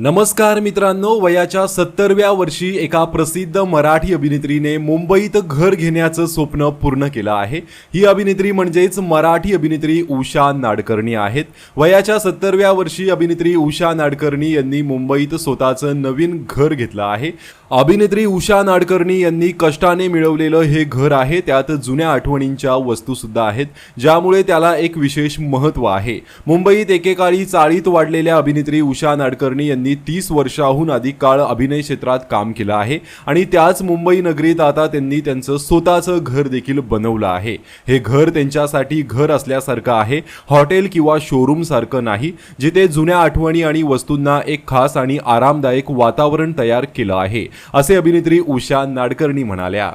नमस्कार मित्रांनो वयाच्या सत्तरव्या वर्षी एका प्रसिद्ध मराठी अभिनेत्रीने मुंबईत घर घेण्याचं स्वप्न पूर्ण केलं आहे. ही अभिनेत्री म्हणजेच मराठी अभिनेत्री उषा नाडकर्णी आहेत. वयाच्या सत्तरव्या वर्षी अभिनेत्री उषा नाडकर्णी यांनी मुंबईत स्वतःचं नवीन घर घेतलं आहे. अभिनेत्री उषा नाडकर्णी यांनी कष्टाने मिळवलेलं हे घर आहे. त्यात जुन्या आठवणींच्या वस्तूसुद्धा आहेत ज्यामुळे त्याला एक विशेष महत्त्व आहे. मुंबईत एकेकाळी चाळीत वाढलेल्या अभिनेत्री उषा नाडकर्णी यांनी यांनी तीस वर्षाहून अधिक काळ अभिनय क्षेत्रात काम केलं आहे आणि त्याच मुंबई नगरीत आता त्यांनी त्यांचं स्वतःचं घर देखील बनवलं आहे. हे घर त्यांच्यासाठी घर असल्यासारखं आहे हॉटेल किंवा शोरूम सारखं नाही जिथे जुन्या आठवणी आणि वस्तूंना एक खास आणि आरामदायक वातावरण तयार केलं आहे असे अभिनेत्री उषा नाडकर्णी म्हणाल्या.